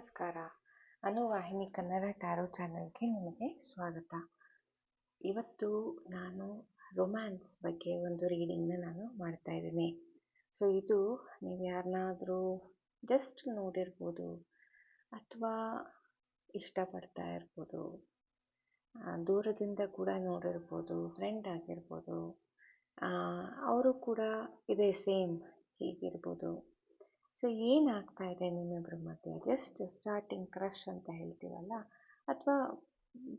ನಮಸ್ಕಾರ. ಅನುವಾಹಿನಿ ಕನ್ನಡ ಟ್ಯಾರೋ ಚಾನಲ್ಗೆ ನಿಮಗೆ ಸ್ವಾಗತ. ಇವತ್ತು ನಾನು ರೊಮ್ಯಾನ್ಸ್ ಬಗ್ಗೆ ಒಂದು ರೀಡಿಂಗ್ನ ನಾನು ಮಾಡ್ತಾ ಇದ್ದೀನಿ. ಸೊ, ಇದು ನೀವು ಯಾರನ್ನಾದರೂ ಜಸ್ಟ್ ನೋಡಿರ್ಬೋದು ಅಥವಾ ಇಷ್ಟಪಡ್ತಾ ಇರ್ಬೋದು ದೂರದಿಂದ ಕೂಡ ನೋಡಿರ್ಬೋದು, ಫ್ರೆಂಡ್ ಆಗಿರ್ಬೋದು ಅವರು ಕೂಡ ಇದೇ ಸೇಮ್ ಹೀಗಿರ್ಬೋದು. ಸೊ ಏನಾಗ್ತಾ ಇದೆ ನಿಮ್ಮಿಬ್ಬರ ಮಧ್ಯೆ? ಜಸ್ಟ್ ಸ್ಟಾರ್ಟಿಂಗ್ ಕ್ರಶ್ ಅಂತ ಹೇಳ್ತೀವಲ್ಲ? ಅಥವಾ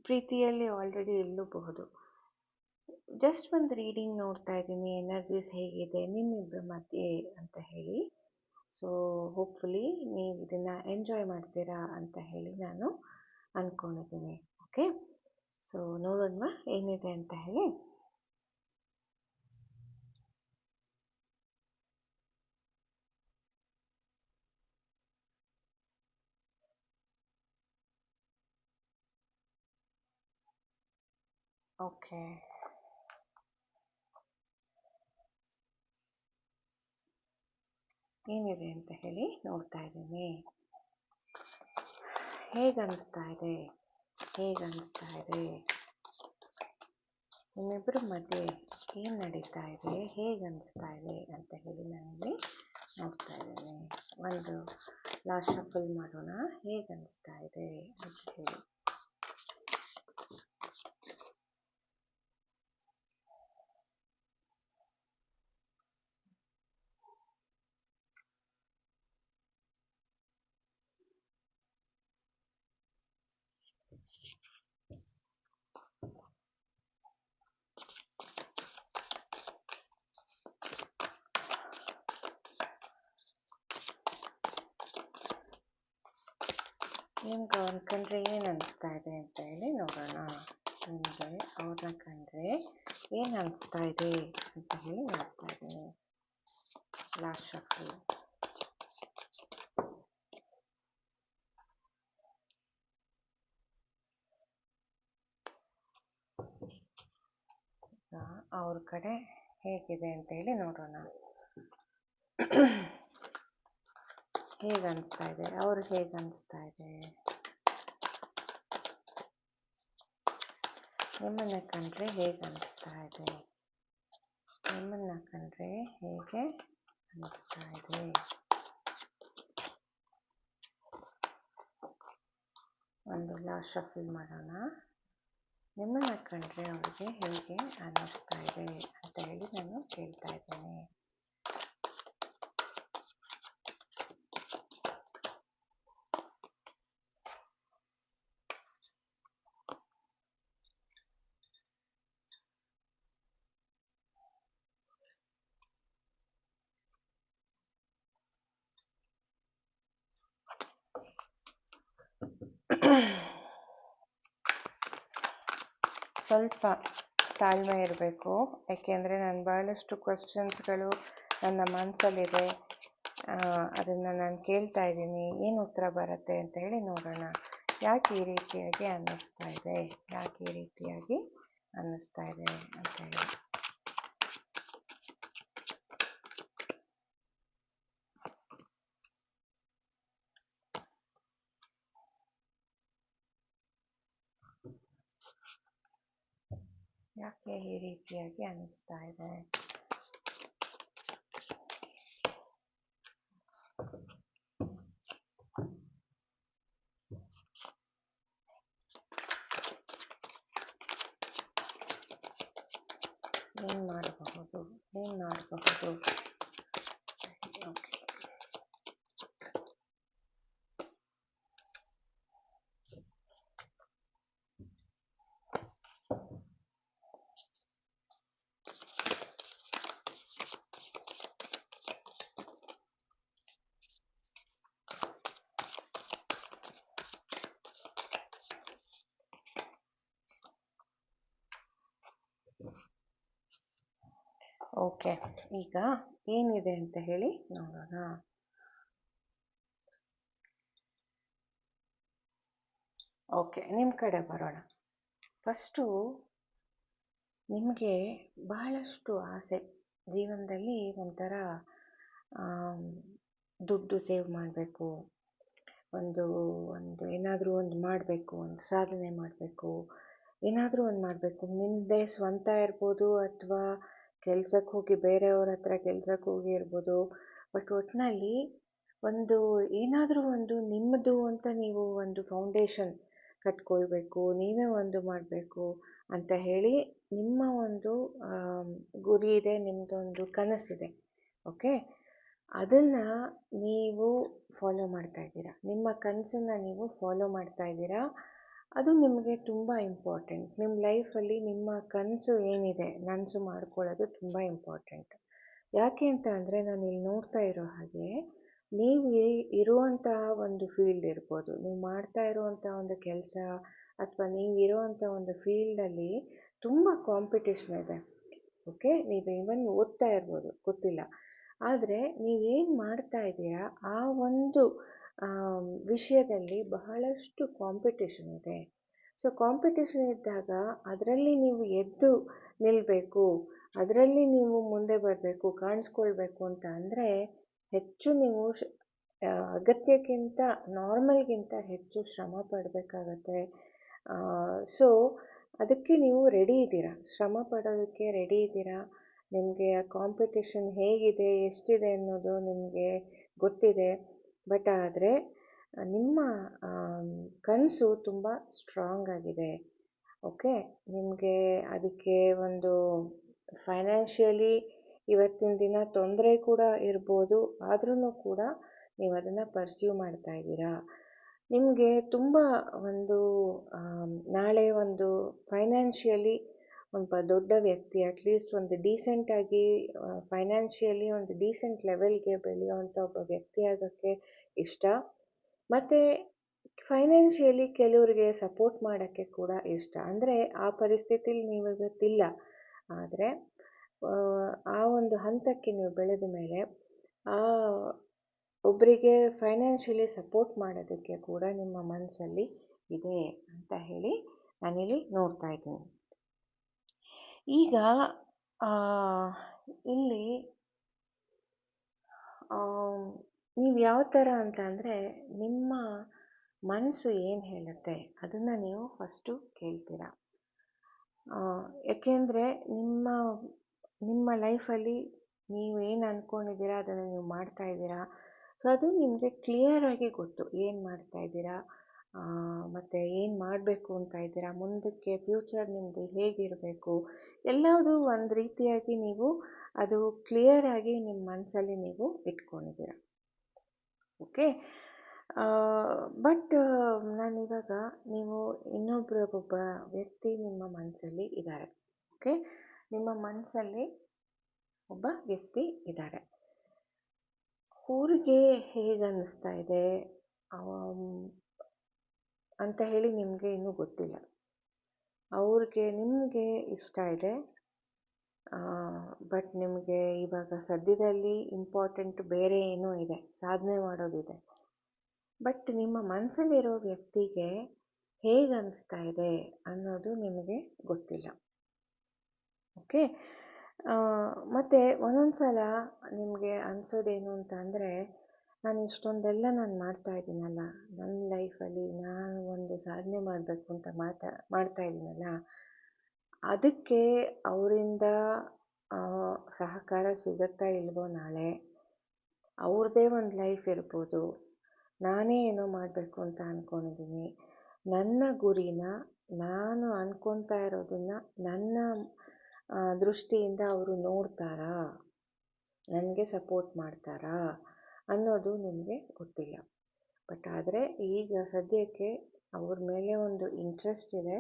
ಪ್ರೀತಿಯಲ್ಲಿ ಆಲ್ರೆಡಿ ಇಲ್ಲೂಬಹುದು? ಜಸ್ಟ್ ಒಂದು ರೀಡಿಂಗ್ ನೋಡ್ತಾ ಇದ್ದೀನಿ. ಎನರ್ಜೀಸ್ ಹೇಗಿದೆ ನಿಮ್ಮಿಬ್ಬರ ಮಧ್ಯೆ ಅಂತ ಹೇಳಿ. ಸೊ ಹೋಪ್ಫುಲಿ ನೀವು ಇದನ್ನು ಎಂಜಾಯ್ ಮಾಡ್ತೀರಾ ಅಂತ ಹೇಳಿ ನಾನು ಅಂದ್ಕೊಂಡಿದ್ದೀನಿ ಓಕೆ ಸೊ ನೋಡೋಣ ಏನಿದೆ ಅಂತ ಹೇಳಿ. ಓಕೆ ಏನಿದೆ ಅಂತ ಹೇಳಿ ನೋಡ್ತಾ ಇದ್ದೀನಿ ಹೇಗೆ ಅನಿಸ್ತಾ ಇದೆ ಹೇಗೆ ಅನಿಸ್ತಾ ಇದೆ ನಿಮ್ಮಿಬ್ಬರ ಮಧ್ಯೆ ಏನು ನಡೀತಾ ಇದೆ ಹೇಗೆ ಅನಿಸ್ತಾ ಇದೆ ಅಂತ ಹೇಳಿ ನಾನಿಲ್ಲಿ ನೋಡ್ತಾ ಇದ್ದೀನಿ ಒಂದು ಲಾಸ್ಟ್ ಶಫಲ್ ಮಾಡೋಣ ಹೇಗೆ ಅನಿಸ್ತಾ ಇದೆ ಅಂತ ಹೇಳಿ ನಿಮ್ಗೆ ಅವ್ರನ್ನ ಕಂಡ್ರೆ ಏನು ಅನಿಸ್ತಾ ಇದೆ ಅಂತ ಹೇಳಿ ನೋಡೋಣ ನಿಮಗೆ ಅವ್ರನ್ನ ಕಂಡ್ರೆ ಏನು ಅನಿಸ್ತಾ ಇದೆ ಅಂತ ಹೇಳಿ ನೋಡ್ತಾ ಇದ್ದೀನಿ ಲಾಸ್ಟ್ ಶಫಲ್ ಅವ್ರ ಕಡೆ ಹೇಗಿದೆ ಅಂತ ಹೇಳಿ ನೋಡೋಣ. ಹೇಗೆ ಅನಿಸ್ತಾ ಇದೆ? ಅವ್ರಿಗೆ ಹೇಗೆ ಅನಿಸ್ತಾ ಇದೆ? ನಿಮ್ಮನ್ನ ಕಂಡ್ರೆ ಹೇಗೆ ಅನಿಸ್ತಾ ಇದೆ? ನಿಮ್ಮನ್ನ ಕಂಡ್ರೆ ಹೇಗೆ ಅನಿಸ್ತಾ ಇದೆ? ಒಂದು ಲಾಸ್ಟ್ ಶಫಲ್ ಮಾಡೋಣ. ನಿಮ್ಮನ್ನ ಕಂಡ್ರೆ ಅವ್ರಿಗೆ ಹೇಗೆ ಅನ್ನಿಸ್ತಾ ಇದೆ ಅಂತ ಹೇಳಿ ನಾನು ಕೇಳ್ತಾ ಇದ್ದೇನೆ. ಸ್ವಲ್ಪ ತಾಳ್ಮೆ ಇರಬೇಕು. ಯಾಕೆಂದರೆ ನಾನು ಭಾಳಷ್ಟು ಕ್ವಶನ್ಸ್ಗಳು ನನ್ನ ಮನಸ್ಸಲ್ಲಿದೆ ಅದನ್ನು ನಾನು ಕೇಳ್ತಾ ಇದ್ದೀನಿ. ಏನು ಉತ್ತರ ಬರುತ್ತೆ ಅಂತ ಹೇಳಿ ನೋಡೋಣ. ಯಾಕೆ ಈ ರೀತಿಯಾಗಿ ಅನ್ನಿಸ್ತಾ ಇದೆ? ಯಾಕೆ ಈ ರೀತಿಯಾಗಿ ಅನ್ನಿಸ್ತಾ ಇದೆ ಅಂತ ಹೇಳಿ. ಯಾಕೆ ಈ ರೀತಿಯಾಗಿ ಅನ್ನಿಸ್ತಾ ಇದೆ ಏನು ಮಾಡಬಹುದು ಏನು ಮಾಡಬಹುದು ಓಕೆ ಓಕೆ. ಈಗ ಏನಿದೆ ಅಂತ ಹೇಳಿ ನೋಡೋಣ. ಓಕೆ ನಿಮ್ಮ ಕಡೆ ಬರೋಣ. ಫಸ್ಟು ನಿಮಗೆ ಬಹಳಷ್ಟು ಆಸೆ ಜೀವನದಲ್ಲಿ ಒಂಥರ ದುಡ್ಡು ಸೇವ್ ಮಾಡಬೇಕು, ಒಂದು ಒಂದು, ಏನಾದರೂ ಒಂದು ಮಾಡಬೇಕು, ಒಂದು ಸಾಧನೆ ಮಾಡಬೇಕು, ಏನಾದರೂ ಒಂದು ಮಾಡಬೇಕು ನಿಮ್ಮದೇ ಸ್ವಂತ ಇರ್ಬೋದು ಅಥವಾ ಕೆಲ್ಸಕ್ಕೆ ಹೋಗಿ ಬೇರೆಯವ್ರ ಹತ್ರ ಕೆಲ್ಸಕ್ಕೆ ಹೋಗಿ ಇರ್ಬೋದು. ಬಟ್ ಒಟ್ಟಿನಲ್ಲಿ ಒಂದು ಏನಾದರೂ ಒಂದು ನಿಮ್ಮದು ಅಂತ ನೀವು ಒಂದು ಫೌಂಡೇಶನ್ ಕಟ್ಕೊಳ್ಬೇಕು, ನೀವೇ ಒಂದು ಮಾಡಬೇಕು ಅಂತ ಹೇಳಿ ನಿಮ್ಮ ಒಂದು ಗುರಿ ಇದೆ ನಿಮ್ಮದೊಂದು ಕನಸಿದೆ. ಓಕೆ ಅದನ್ನು ನೀವು ಫಾಲೋ ಮಾಡ್ತಾ ಇದ್ದೀರಾ. ನಿಮ್ಮ ಕನಸನ್ನು ನೀವು ಫಾಲೋ ಮಾಡ್ತಾ ಇದ್ದೀರಾ. ಅದು ನಿಮಗೆ ತುಂಬ ಇಂಪಾರ್ಟೆಂಟ್ ನಿಮ್ಮ ಲೈಫಲ್ಲಿ ನಿಮ್ಮ ಕನಸು ಏನಿದೆ ನನಸು ಮಾಡ್ಕೊಳ್ಳೋದು ತುಂಬ ಇಂಪಾರ್ಟೆಂಟ್ ಯಾಕೆ ಅಂತ ಅಂದರೆ ನಾನು ಇಲ್ಲಿ ನೋಡ್ತಾ ಇರೋ ಹಾಗೆ, ನೀವು ಇರುವಂತಹ ಒಂದು ಫೀಲ್ಡ್ ಇರ್ಬೋದು, ನೀವು ಮಾಡ್ತಾ ಇರುವಂಥ ಒಂದು ಕೆಲಸ ಅಥವಾ ನೀವು ಇರುವಂಥ ಒಂದು ಫೀಲ್ಡಲ್ಲಿ ತುಂಬ ಕಾಂಪಿಟೇಷನ್ ಇದೆ. ಓಕೆ ನೀವು ಈವನ್ ಓದ್ತಾ ಇರ್ಬೋದು, ಗೊತ್ತಿಲ್ಲ. ಆದರೆ ನೀವೇನು ಮಾಡ್ತಾ ಇದ್ದೀರಾ ಆ ಒಂದು ವಿಷಯದಲ್ಲಿ ಬಹಳಷ್ಟು ಕಾಂಪಿಟೇಷನ್ ಇದೆ. ಸೊ ಕಾಂಪಿಟೇಷನ್ ಇದ್ದಾಗ ಅದರಲ್ಲಿ ನೀವು ಎದ್ದು ನಿಲ್ಲಬೇಕು ಅದರಲ್ಲಿ ನೀವು ಮುಂದೆ ಬರಬೇಕು, ಕಾಣಿಸ್ಕೊಳ್ಬೇಕು ಅಂತ ಅಂದರೆ ಹೆಚ್ಚು ನೀವು ಅಗತ್ಯಕ್ಕಿಂತ ನಾರ್ಮಲ್ಗಿಂತ ಹೆಚ್ಚು ಶ್ರಮ ಪಡಬೇಕಾಗತ್ತೆ. ಸೊ ಅದಕ್ಕೆ ನೀವು ರೆಡಿ ಇದ್ದೀರಾ? ಶ್ರಮ ಪಡೋದಕ್ಕೆ ರೆಡಿ ಇದ್ದೀರಾ? ನಿಮಗೆ ಆ ಕಾಂಪಿಟೇಷನ್ ಹೇಗಿದೆ, ಎಷ್ಟಿದೆ ಅನ್ನೋದು ನಿಮಗೆ ಗೊತ್ತಿದೆ. ಬಟ್ ಆದರೆ ನಿಮ್ಮ ಕನಸು ತುಂಬ ಸ್ಟ್ರಾಂಗ್ ಆಗಿದೆ. ಓಕೆ ನಿಮಗೆ ಅದಕ್ಕೆ ಒಂದು ಫೈನಾನ್ಷಿಯಲಿ ಇವತ್ತಿನ ದಿನ ತೊಂದರೆ ಕೂಡ ಇರ್ಬೋದು. ಆದ್ರೂ ಕೂಡ ನೀವು ಅದನ್ನು ಪರ್ಸ್ಯೂ ಮಾಡ್ತಾ ಇದ್ದೀರಾ. ನಿಮಗೆ ತುಂಬ ಒಂದು ನಾಳೆ ಒಂದು ಫೈನಾನ್ಷಿಯಲಿ ಒಬ್ಬ ದೊಡ್ಡ ವ್ಯಕ್ತಿ ಅಟ್ಲೀಸ್ಟ್ ಒಂದು ಡೀಸೆಂಟಾಗಿ ಫೈನಾನ್ಷಿಯಲಿ ಒಂದು ಡೀಸೆಂಟ್ ಲೆವೆಲ್ಗೆ ಬೆಳೆಯುವಂಥ ಒಬ್ಬ ವ್ಯಕ್ತಿ ಆಗೋಕ್ಕೆ ಇಷ್ಟ. ಮತ್ತು ಫೈನಾನ್ಷಿಯಲಿ ಕೆಲವರಿಗೆ ಸಪೋರ್ಟ್ ಮಾಡೋಕ್ಕೆ ಕೂಡ ಇಷ್ಟ. ಅಂದರೆ ಆ ಪರಿಸ್ಥಿತಿಲಿ ನೀವು ಇವತ್ತಿಲ್ಲ. ಆದರೆ, ಆ ಒಂದು ಹಂತಕ್ಕೆ ನೀವು ಬೆಳೆದ ಮೇಲೆ, ಆ ಒಬ್ಬರಿಗೆ ಫೈನಾನ್ಷಿಯಲಿ ಸಪೋರ್ಟ್ ಮಾಡೋದಕ್ಕೆ ಕೂಡ ನಿಮ್ಮ ಮನಸ್ಸಲ್ಲಿ ಇದೆ ಅಂತ ಹೇಳಿ ನಾನಿಲ್ಲಿ ನೋಡ್ತಾ ಇದ್ದೀನಿ. ಈಗ ಇಲ್ಲಿ ನೀವು ಯಾವ ಥರ ಅಂತ ಅಂದರೆ, ನಿಮ್ಮ ಮನಸ್ಸು ಏನು ಹೇಳುತ್ತೆ? ಅದನ್ನು ನೀವು ಫಸ್ಟು ಕೇಳ್ತೀರ. ಏಕೆಂದರೆ ನಿಮ್ಮ ನಿಮ್ಮ ಲೈಫಲ್ಲಿ ನೀವು ಏನು ಅಂದ್ಕೊಂಡಿದ್ದೀರಾ ಅದನ್ನು ನೀವು ಮಾಡ್ತಾ ಇದ್ದೀರಾ. ಸೊ ಅದು ನಿಮಗೆ ಕ್ಲಿಯರಾಗಿ ಗೊತ್ತು. ಏನು ಮಾಡ್ತಾ ಇದ್ದೀರಾ? ಮತ್ತು ಏನು ಮಾಡಬೇಕು ಅಂತ ಇದ್ದೀರಾ? ಮುಂದಕ್ಕೆ ಫ್ಯೂಚರ್ ನಿಮ್ಮದು ಹೇಗಿರಬೇಕು? ಎಲ್ಲದೂ ಒಂದು ರೀತಿಯಾಗಿ ನೀವು ಅದು ಕ್ಲಿಯರಾಗಿ ನಿಮ್ಮ ಮನಸ್ಸಲ್ಲಿ ನೀವು ಇಟ್ಕೊಂಡಿದ್ದೀರ. ಓಕೆ ಬಟ್ ನಾನಿವಾಗ ನೀವು ಇನ್ನೊಬ್ಬರ ಒಬ್ಬ ವ್ಯಕ್ತಿ ನಿಮ್ಮ ಮನಸ್ಸಲ್ಲಿ ಇದ್ದಾರೆ. ಓಕೆ ನಿಮ್ಮ ಮನಸ್ಸಲ್ಲಿ ಒಬ್ಬ ವ್ಯಕ್ತಿ ಇದ್ದಾರೆ. ಅವ್ರಿಗೆ ಹೇಗೆ ಅನ್ನಿಸ್ತಾ ಇದೆ? ಅಂತ ಹೇಳಿ ನಿಮಗೆ ಇನ್ನೂ ಗೊತ್ತಿಲ್ಲ. ಅವ್ರಿಗೆ ನಿಮಗೆ ಇಷ್ಟ ಇದೆ. ಬಟ್ ನಿಮಗೆ ಇವಾಗ ಸದ್ಯದಲ್ಲಿ ಇಂಪಾರ್ಟೆಂಟ್ ಬೇರೆ ಏನೋ ಇದೆ. ಸಾಧನೆ ಮಾಡೋದಿದೆ. ಬಟ್ ನಿಮ್ಮ ಮನಸ್ಸಲ್ಲಿರೋ ವ್ಯಕ್ತಿಗೆ ಹೇಗೆ ಅನಿಸ್ತಾ ಇದೆ ಅನ್ನೋದು ನಿಮಗೆ ಗೊತ್ತಿಲ್ಲ. ಓಕೆ ಮತ್ತು ಒಂದೊಂದು ಸಲ ನಿಮಗೆ ಅನಿಸೋದೇನು ಅಂತ ಅಂದರೆ ನಾನು ಇಷ್ಟೊಂದೆಲ್ಲ ನಾನು ಮಾಡ್ತಾ ಇದ್ದೀನಲ್ಲ ನನ್ನ ಲೈಫಲ್ಲಿ ನಾನು ಒಂದು ಸಾಧನೆ ಮಾಡಬೇಕು ಅಂತ ಮಾತಾ, ಮಾಡ್ತಾ ಇದ್ದೀನಲ್ಲ, ಅದಕ್ಕೆ ಅವರಿಂದ ಸಹಕಾರ ಸಿಗುತ್ತಾ ಇಲ್ವೋ ನಾಳೆ ಅವ್ರದ್ದೇ ಒಂದು ಲೈಫ್ ಇರ್ಬೋದು, ನಾನೇ ಏನೋ ಮಾಡಬೇಕು ಅಂತ ಅಂದ್ಕೊಂಡಿದ್ದೀನಿ ನನ್ನ ಗುರಿನ ನಾನು ಅಂದ್ಕೊತಾ ಇರೋದನ್ನು ನನ್ನ ದೃಷ್ಟಿಯಿಂದ ಅವರು ನೋಡ್ತಾರಾ, ನನಗೆ ಸಪೋರ್ಟ್ ಮಾಡ್ತಾರಾ ಅನ್ನೋದು ನಿಮಗೆ ಗೊತ್ತಿಲ್ಲ. ಬಟ್ ಆದರೆ ಈಗ ಸದ್ಯಕ್ಕೆ ಅವ್ರ ಮೇಲೆ ಒಂದು ಇಂಟ್ರೆಸ್ಟ್ ಇದೆ.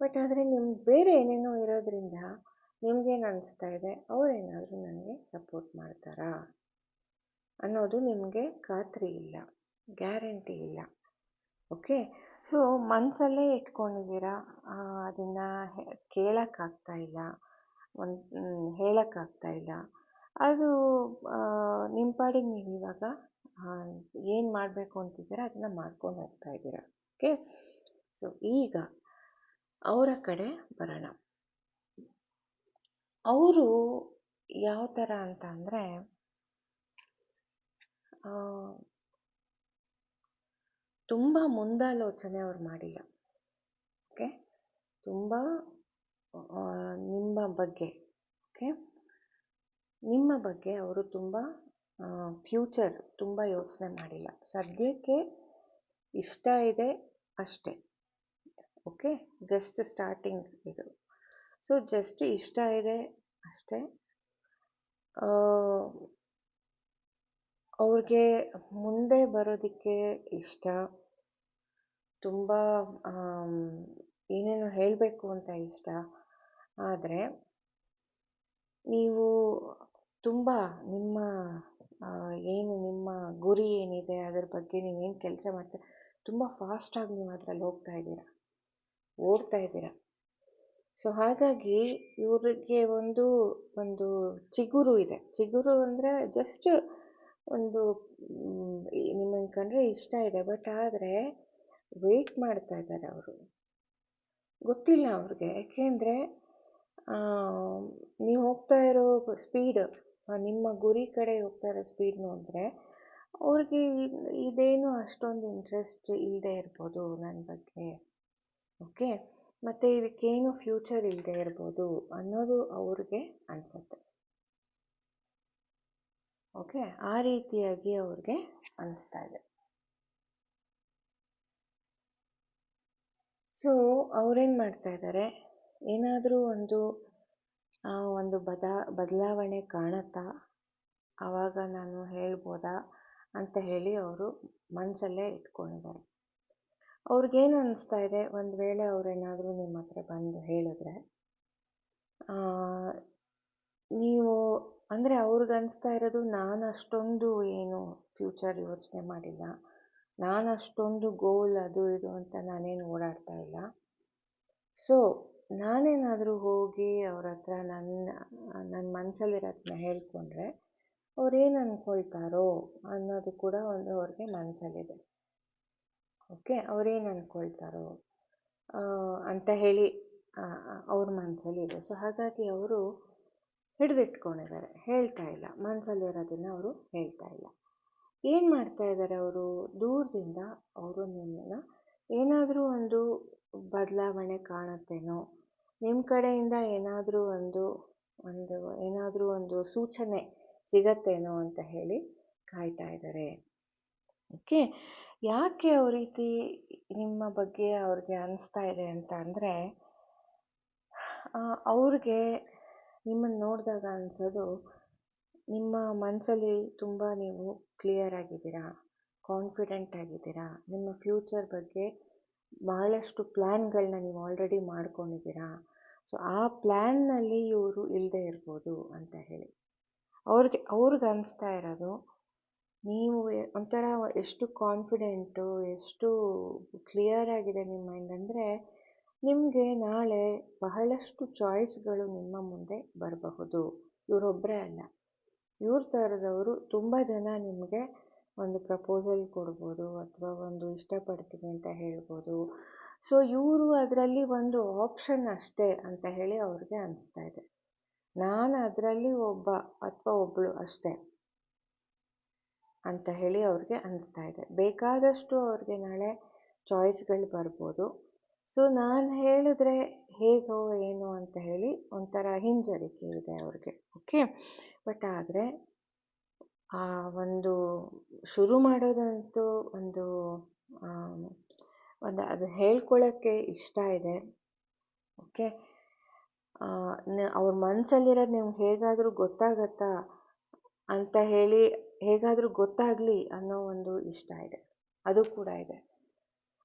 ಬಟ್ ಆದರೆ ನಿಮ್ಗೆ ಬೇರೆ ಏನೇನೋ ಇರೋದ್ರಿಂದ ನಿಮ್ಗೇನು ಅನ್ನಿಸ್ತಾ ಇದೆ? ಅವರೇನಾದರೂ ನನಗೆ ಸಪೋರ್ಟ್ ಮಾಡ್ತಾರಾ? ಅನ್ನೋದು ನಿಮಗೆ ಖಾತ್ರಿ ಇಲ್ಲ. ಗ್ಯಾರಂಟಿ ಇಲ್ಲ. ಓಕೆ ಸೊ ಮನಸ್ಸಲ್ಲೇ ಇಟ್ಕೊಂಡಿದ್ದೀರಾ? ಅದನ್ನು ಕೇಳೋಕ್ಕಾಗ್ತಾ ಇಲ್ಲ. ಒಂದು ಹೇಳೋಕ್ಕಾಗ್ತಾ ಇಲ್ಲ. ಅದು ನಿಮ್ಮ ಪಾಡಿಗೆ ನೀವು ಇವಾಗ ಏನು ಮಾಡಬೇಕು ಅಂತಿದ್ದೀರ ಅದನ್ನು ಮಾಡ್ಕೊಂಡು ಹೋಗ್ತಾ ಇದ್ದೀರ. ಓಕೆ? ಸೊ ಈಗ ಅವರ ಕಡೆ ಬರೋಣ. ಅವರು ಯಾವ ಥರ ಅಂತ ಅಂದರೆ ತುಂಬ ಮುಂದಾಲೋಚನೆ ಅವ್ರು ಮಾಡಿಲ್ಲ. ಓಕೆ? ತುಂಬ ನಿಮ್ಮ ಬಗ್ಗೆ. ಓಕೆ? ನಿಮ್ಮ ಬಗ್ಗೆ ಅವರು ತುಂಬ ಫ್ಯೂಚರ್ ತುಂಬ ಯೋಚನೆ ಮಾಡಿಲ್ಲ. ಸದ್ಯಕ್ಕೆ ಇಷ್ಟ ಇದೆ ಅಷ್ಟೇ. ಓಕೆ ಜಸ್ಟ್ ಸ್ಟಾರ್ಟಿಂಗ್ ಇದು. ಸೊ ಜಸ್ಟ್ ಇಷ್ಟ ಇದೆ ಅಷ್ಟೇ. ಅವ್ರಿಗೆ ಮುಂದೆ ಬರೋದಕ್ಕೆ ಇಷ್ಟ. ತುಂಬ ಏನೇನು ಹೇಳಬೇಕು ಅಂತ ಇಷ್ಟ. ಆದರೆ, ನೀವು ತುಂಬ ನಿಮ್ಮ ಏನು ನಿಮ್ಮ ಗುರಿ ಏನಿದೆ ಅದರ ಬಗ್ಗೆ ನೀವೇನು ಕೆಲಸ ಮಾಡ್ತೀರ ತುಂಬ ಫಾಸ್ಟಾಗಿ ನೀವು ಅದರಲ್ಲಿ ಹೋಗ್ತಾ ಇದ್ದೀರಾ, ಓಡ್ತಾ ಇದ್ದೀರಾ. ಸೊ ಹಾಗಾಗಿ ಇವರಿಗೆ ಒಂದು ಒಂದು ಚಿಗುರು ಇದೆ. ಚಿಗುರು ಅಂದರೆ ಜಸ್ಟ್ ಒಂದು ನಿಮ್ಮನ್ನು ಕಂಡ್ರೆ ಇಷ್ಟ ಇದೆ ಬಟ್ ಆದರೆ ವೆಯ್ಟ್ ಮಾಡ್ತಾ ಇದ್ದಾರೆ ಅವರು. ಗೊತ್ತಿಲ್ಲ ಅವ್ರಿಗೆ. ಯಾಕೆಂದರೆ ನೀವು ಹೋಗ್ತಾ ಇರೋ ಸ್ಪೀಡ್ ನಿಮ್ಮ ಗುರಿ ಕಡೆ ಹೋಗ್ತಾ ಸ್ಪೀಡ್ ನೋಡಿದ್ರೆ ಅವ್ರಿಗೆ ಇದೇನು ಅಷ್ಟೊಂದು ಇಂಟ್ರೆಸ್ಟ್ ಇಲ್ಲದೆ ಇರ್ಬೋದು ನನ್ನ ಬಗ್ಗೆ? ಓಕೆ ಮತ್ತು ಇದಕ್ಕೇನು ಫ್ಯೂಚರ್ ಇಲ್ಲದೆ ಇರ್ಬೋದು ಅನ್ನೋದು ಅವ್ರಿಗೆ ಅನಿಸುತ್ತೆ. ಓಕೆ ಆ ರೀತಿಯಾಗಿ ಅವ್ರಿಗೆ ಅನಿಸ್ತಾ ಇದೆ. ಸೊ ಅವ್ರೇನು ಮಾಡ್ತಾ ಇದ್ದಾರೆ ಏನಾದರೂ ಒಂದು ಒಂದು ಬದ, ಬದಲಾವಣೆ ಕಾಣುತ್ತಾ? ಆವಾಗ ನಾನು ಹೇಳ್ಬೋದಾ? ಅಂತ ಹೇಳಿ ಅವರು ಮನಸ್ಸಲ್ಲೇ ಇಟ್ಕೊಂಡಿದ್ದಾರೆ. ಅವ್ರಿಗೇನು ಅನ್ನಿಸ್ತಾ ಇದೆ? ಒಂದು ವೇಳೆ ಅವರೇನಾದರೂ ನಿಮ್ಮ ಹತ್ರ ಬಂದು ಹೇಳಿದ್ರೆ ನೀವು, ಅಂದರೆ ಅವ್ರಿಗೆ ಅನಿಸ್ತಾ ಇರೋದು ನಾನು ಅಷ್ಟೊಂದು ಏನು ಫ್ಯೂಚರ್ ಯೋಚನೆ ಮಾಡಿಲ್ಲ. ನಾನು ಅಷ್ಟೊಂದು ಗೋಲ್ ಅದು ಇದು ಅಂತ ನಾನೇನು ಓಡಾಡ್ತಾ ಇಲ್ಲ. ಸೊ ನಾನೇನಾದರೂ ಹೋಗಿ ಅವ್ರ ಹತ್ರ ನನ್ನ ನನ್ನ ಮನಸ್ಸಲ್ಲಿರೋದನ್ನ ಹೇಳ್ಕೊಂಡ್ರೆ ಏನು ಅಂದ್ಕೊಳ್ತಾರೋ ಅನ್ನೋದು ಕೂಡ ಒಂದು ಅವ್ರಿಗೆ ಮನಸ್ಸಲ್ಲಿದೆ ಓಕೆ? ಅವ್ರೇನು ಅಂದ್ಕೊಳ್ತಾರೋ ಅಂತ ಹೇಳಿ ಅವ್ರ ಮನಸ್ಸಲ್ಲಿದೆ ಸೊ ಹಾಗಾಗಿ ಅವರು ಹಿಡಿದಿಟ್ಕೊಂಡಿದ್ದಾರೆ. ಹೇಳ್ತಾ ಇಲ್ಲ. ಮನಸ್ಸಲ್ಲಿರೋದನ್ನು ಅವರು ಹೇಳ್ತಾ ಇಲ್ಲ. ಏನು ಮಾಡ್ತಾ ಇದ್ದಾರೆ ಅವರು? ದೂರದಿಂದ ಅವರು ನಿಮ್ಮನ್ನು ಏನಾದರೂ ಒಂದು ಬದಲಾವಣೆ ಕಾಣುತ್ತೇನೋ ನಿಮ್ಮ ಕಡೆಯಿಂದ ಏನಾದರೂ ಒಂದು ಒಂದು, ಏನಾದರೂ ಒಂದು ಸೂಚನೆ ಸಿಗತ್ತೇನೋ ಅಂತ ಹೇಳಿ ಕಾಯ್ತಾ ಇದ್ದಾರೆ. ಓಕೆ? ಯಾಕೆ ಅವ್ರ ರೀತಿ ನಿಮ್ಮ ಬಗ್ಗೆ ಅವ್ರಿಗೆ ಅನಿಸ್ತಾ ಇದೆ ಅಂತ ಅಂದರೆ ಅವ್ರಿಗೆ ನಿಮ್ಮನ್ನು ನೋಡಿದಾಗ ಅನಿಸೋದು, ನಿಮ್ಮ ಮನಸ್ಸಲ್ಲಿ ತುಂಬ ನೀವು ಕ್ಲಿಯರ್ ಆಗಿದ್ದೀರಾ ಕಾನ್ಫಿಡೆಂಟ್ ಆಗಿದ್ದೀರಾ, ನಿಮ್ಮ ಫ್ಯೂಚರ್ ಬಗ್ಗೆ ಭಾಳಷ್ಟು ಪ್ಲ್ಯಾನ್ಗಳನ್ನ ನೀವು ಆಲ್ರೆಡಿ ಮಾಡ್ಕೊಂಡಿದ್ದೀರಾ ಸೊ ಆ ಪ್ಲ್ಯಾನ್ನಲ್ಲಿ ಇವರು ಇಲ್ಲದೆ ಇರ್ಬೋದು ಅಂತ ಹೇಳಿ. ಅವ್ರಿಗೆ ಅವ್ರಿಗೆ ಅನಿಸ್ತಾ ಇರೋದು, ನೀವು ಒಂಥರ ಎಷ್ಟು ಕಾನ್ಫಿಡೆಂಟು ಎಷ್ಟು ಕ್ಲಿಯರ್ ಆಗಿದೆ ನಿಮ್ಮ ಮೈಂಡ್ ಅಂದರೆ, ನಿಮಗೆ ನಾಳೆ ಬಹಳಷ್ಟು ಚಾಯ್ಸ್ಗಳು ನಿಮ್ಮ ಮುಂದೆ ಬರಬಹುದು. ಇವರೊಬ್ಬರೇ ಅಲ್ಲ. ಇವ್ರ ಥರದವರು ತುಂಬ ಜನ ನಿಮಗೆ ಒಂದು ಪ್ರಪೋಸಲ್ ಕೊಡ್ಬೋದು, ಅಥವಾ ಒಂದು ಇಷ್ಟಪಡ್ತೀನಿ ಅಂತ ಹೇಳ್ಬೋದು. ಸೊ ಇವರು ಅದರಲ್ಲಿ ಒಂದು ಆಪ್ಷನ್ ಅಷ್ಟೇ ಅಂತ ಹೇಳಿ ಅವ್ರಿಗೆ ಅನಿಸ್ತಾ ಇದೆ. ನಾನು ಅದರಲ್ಲಿ ಒಬ್ಬ ಅಥವಾ ಒಬ್ಬಳು ಅಷ್ಟೇ ಅಂತ ಹೇಳಿ ಅವ್ರಿಗೆ ಅನಿಸ್ತಾ ಇದೆ. ಬೇಕಾದಷ್ಟು ಅವ್ರಿಗೆ ನಾಳೆ ಚಾಯ್ಸ್ಗಳು ಬರ್ಬೋದು. ಸೊ ನಾನು ಹೇಳಿದ್ರೆ ಹೇಗೋ ಏನು ಅಂತ ಹೇಳಿ ಒಂಥರ ಹಿಂಜರಿಕೆ ಇದೆ ಅವ್ರಿಗೆ ಓಕೆ ಬಟ್ ಆದರೆ ಆ ಒಂದು ಶುರು ಮಾಡೋದಂತೂ ಒಂದು ಒಂದು ಅದು ಹೇಳ್ಕೊಳ್ಳೋಕ್ಕೆ ಇಷ್ಟ ಇದೆ. ಓಕೆ ಅವ್ರ ಮನಸ್ಸಲ್ಲಿರೋದು ನಿಮ್ಗೆ ಹೇಗಾದರೂ ಗೊತ್ತಾಗತ್ತಾ ಅಂತ ಹೇಳಿ ಹೇಗಾದರೂ ಗೊತ್ತಾಗಲಿ ಅನ್ನೋ ಒಂದು ಇಷ್ಟ ಇದೆ. ಅದು ಕೂಡ ಇದೆ.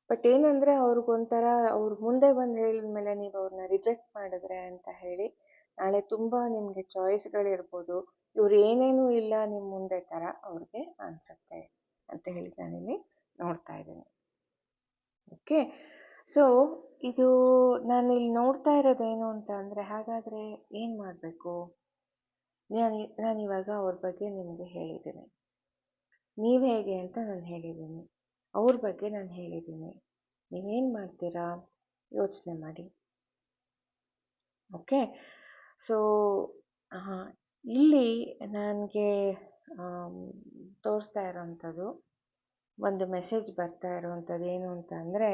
ಬಟ್ ಏನಂದರೆ ಅವ್ರಿಗೊಂಥರ ಅವ್ರು ಮುಂದೆ ಬಂದು ಹೇಳಿದ ಮೇಲೆ ನೀವು ಅವ್ರನ್ನ ರಿಜೆಕ್ಟ್ ಮಾಡಿದ್ರೆ ಅಂತ ಹೇಳಿ ನಾಳೆ ತುಂಬ ನಿಮಗೆ ಚಾಯ್ಸ್ಗಳಿರ್ಬೋದು ಇವ್ರು ಏನೇನೂ ಇಲ್ಲ ನಿಮ್ಮ ಮುಂದೆ ಥರ ಅವ್ರಿಗೆ ಅನಿಸುತ್ತೆ ಅಂತ ಹೇಳಿ ನಾನಿಲ್ಲಿ ನೋಡ್ತಾ ಇದ್ದೀನಿ. ಓಕೆ. ಸೊ ಇದು ನಾನು ಇಲ್ಲಿ ನೋಡ್ತಾ ಇರೋದೇನು ಅಂತ ಅಂದರೆ ಹಾಗಾದರೆ ಏನು ಮಾಡಬೇಕು? ನಾನು ಇವಾಗ ಅವ್ರ ಬಗ್ಗೆ ನಿಮಗೆ ಹೇಳಿದ್ದೀನಿ. ನೀವು ಹೇಗೆ ಅಂತ ನಾನು ಹೇಳಿದ್ದೀನಿ. ಅವ್ರ ಬಗ್ಗೆ ನಾನು ಹೇಳಿದ್ದೀನಿ. ನೀವೇನು ಮಾಡ್ತೀರಾ? ಯೋಚನೆ ಮಾಡಿ. ಓಕೆ. ಸೊ ಇಲ್ಲಿ ನನಗೆ ತೋರಿಸ್ತಾ ಇರೋವಂಥದ್ದು ಒಂದು ಮೆಸೇಜ್ ಬರ್ತಾ ಇರುವಂಥದ್ದು ಏನು ಅಂತ ಅಂದರೆ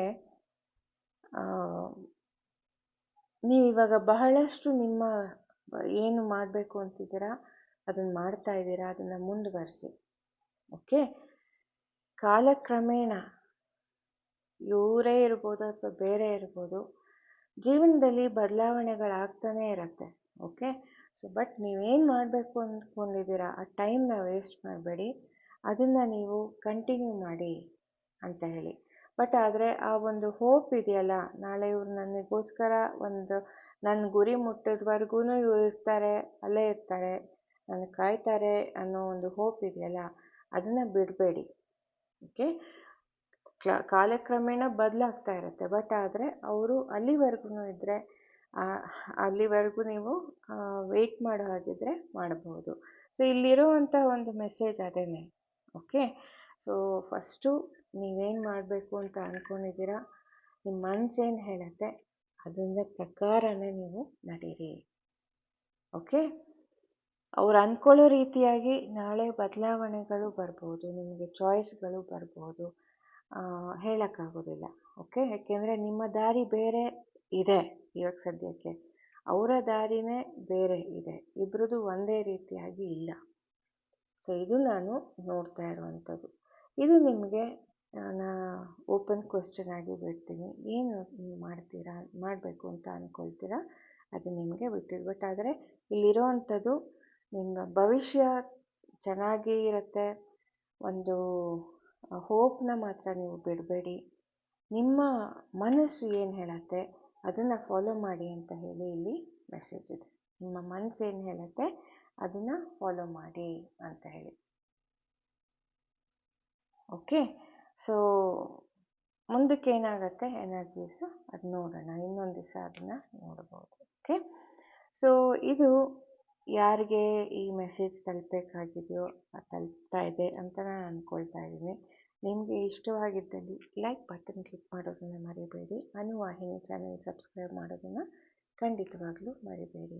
ನೀವಿವಾಗ ಬಹಳಷ್ಟು ನಿಮ್ಮ ಏನು ಮಾಡಬೇಕು ಅಂತಿದ್ದೀರಾ, ಅದನ್ನು ಮಾಡ್ತಾ ಇದ್ದೀರಾ, ಅದನ್ನು ಮುಂದುವರೆಸಿ. ಓಕೆ ಕಾಲಕ್ರಮೇಣ ಇವರೇ ಇರ್ಬೋದು ಅಥವಾ ಬೇರೆ ಇರ್ಬೋದು, ಜೀವನದಲ್ಲಿ ಬದಲಾವಣೆಗಳಾಗ್ತಾನೇ ಇರುತ್ತೆ. ಓಕೆ ಸೊ ಬಟ್ ನೀವೇನು ಮಾಡಬೇಕು ಅಂದ್ಕೊಂಡಿದ್ದೀರಾ, ಆ ಟೈಮ್ನ ವೇಸ್ಟ್ ಮಾಡಬೇಡಿ. ಅದನ್ನು ನೀವು ಕಂಟಿನ್ಯೂ ಮಾಡಿ ಅಂತ ಹೇಳಿ. ಬಟ್ ಆದರೆ ಆ ಒಂದು ಹೋಪ್ ಇದೆಯಲ್ಲ, ನಾಳೆ ಇವ್ರು ನನಗೋಸ್ಕರ ಒಂದು ನನ್ನ ಗುರಿ ಮುಟ್ಟಿದ್ವರೆಗೂ ಇವ್ರು ಇರ್ತಾರೆ, ಅಲ್ಲೇ ಇರ್ತಾರೆ ನನಗೆ ಕಾಯ್ತಾರೆ ಅನ್ನೋ ಒಂದು ಹೋಪ್ ಇದೆಯಲ್ಲ, ಅದನ್ನು ಬಿಡಬೇಡಿ. ಓಕೆ ಕ್ಲ ಕಾಲಕ್ರಮೇಣ ಬದಲಾಗ್ತಾ ಇರುತ್ತೆ. ಬಟ್ ಆದರೆ ಅವರು ಅಲ್ಲಿವರೆಗೂ ಇದ್ದರೆ ಅಲ್ಲಿವರೆಗೂ ನೀವು ವೆಯ್ಟ್ ಮಾಡೋ ಹಾಗಿದ್ರೆ ಮಾಡಬಹುದು ಸೊ ಇಲ್ಲಿರುವಂಥ ಒಂದು ಮೆಸೇಜ್ ಅದೇನೆ. ಓಕೆ? ಸೊ ಫಸ್ಟು ನೀವೇನು ಮಾಡಬೇಕು ಅಂತ ಅಂದ್ಕೊಂಡಿದ್ದೀರಾ ನಿಮ್ಮ ಮನಸ್ಸೇನು ಹೇಳುತ್ತೆ? ಅದನ್ನ ಪ್ರಕಾರನೇ ನೀವು ನಡೀರಿ. ಓಕೆ? ಅವ್ರು ಅಂದ್ಕೊಳ್ಳೋ ರೀತಿಯಾಗಿ ನಾಳೆ ಬದಲಾವಣೆಗಳು ಬರ್ಬೋದು, ನಿಮಗೆ ಚಾಯ್ಸ್ಗಳು ಬರ್ಬೋದು. ಹೇಳೋಕ್ಕಾಗೋದಿಲ್ಲ. ಓಕೆ? ಯಾಕೆಂದರೆ ನಿಮ್ಮ ದಾರಿ ಬೇರೆ ಇದೆ ಇವಾಗ ಸದ್ಯಕ್ಕೆ. ಅವರ ದಾರಿನೇ ಬೇರೆ ಇದೆ. ಇಬ್ಬರದು ಒಂದೇ ರೀತಿಯಾಗಿ ಇಲ್ಲ. ಸೊ ಇದು ನಾನು ನೋಡ್ತಾ ಇರುವಂಥದ್ದು. ಇದು ನಿಮಗೆ ನಾನು ಓಪನ್ ಕ್ವೆಶ್ಚನ್ ಆಗಿ ಬಿಡ್ತೀನಿ. ಏನು ಮಾಡ್ತೀರಾ, ಮಾಡಬೇಕು ಅಂತ ಅಂದ್ಕೊಳ್ತೀರಾ ಅದು ನಿಮಗೆ ಬಿಟ್ಟಿದ್ದು. ಬಟ್ ಆದರೆ, ಇಲ್ಲಿರೋವಂಥದ್ದು ನಿಮ್ಮ ಭವಿಷ್ಯ ಚೆನ್ನಾಗಿ ಇರುತ್ತೆ. ಒಂದು ಹೋಪ್ನ ಮಾತ್ರ ನೀವು ಬಿಡಬೇಡಿ. ನಿಮ್ಮ ಮನಸ್ಸು ಏನು ಹೇಳುತ್ತೆ, ಅದನ್ನು ಫಾಲೋ ಮಾಡಿ ಅಂತ ಹೇಳಿ ಇಲ್ಲಿ ಮೆಸೇಜ್ ಇದೆ. ನಿಮ್ಮ ಮನಸ್ಸು ಏನು ಹೇಳುತ್ತೆ ಅದನ್ನು ಫಾಲೋ ಮಾಡಿ ಅಂತ ಹೇಳಿ. ಓಕೆ ಸೊ ಮುಂದಕ್ಕೆ ಏನಾಗುತ್ತೆ? ಎನರ್ಜೀಸು ಅದು ನೋಡೋಣ. ಇನ್ನೊಂದು ದಿವಸ ಅದನ್ನು ನೋಡ್ಬೋದು. ಓಕೆ ಸೊ ಇದು ಯಾರಿಗೆ ಈ ಮೆಸೇಜ್ ತಲುಪಬೇಕಾಗಿದೆಯೋ ತಲುಪ್ತಾ ಇದೆ ಅಂತ ನಾನು ಅಂದ್ಕೊಳ್ತಾ ಇದ್ದೀನಿ. ನಿಮಗೆ ಇಷ್ಟವಾಗಿದ್ದಲ್ಲಿ ಲೈಕ್ ಬಟನ್ ಕ್ಲಿಕ್ ಮಾಡೋದನ್ನು ಮರಿಬೇಡಿ. ಅನುವಾಹಿನಿ ಚಾನೆಲ್ ಸಬ್ಸ್ಕ್ರೈಬ್ ಮಾಡೋದನ್ನು ಖಂಡಿತವಾಗ್ಲೂ ಮರಿಬೇಡಿ.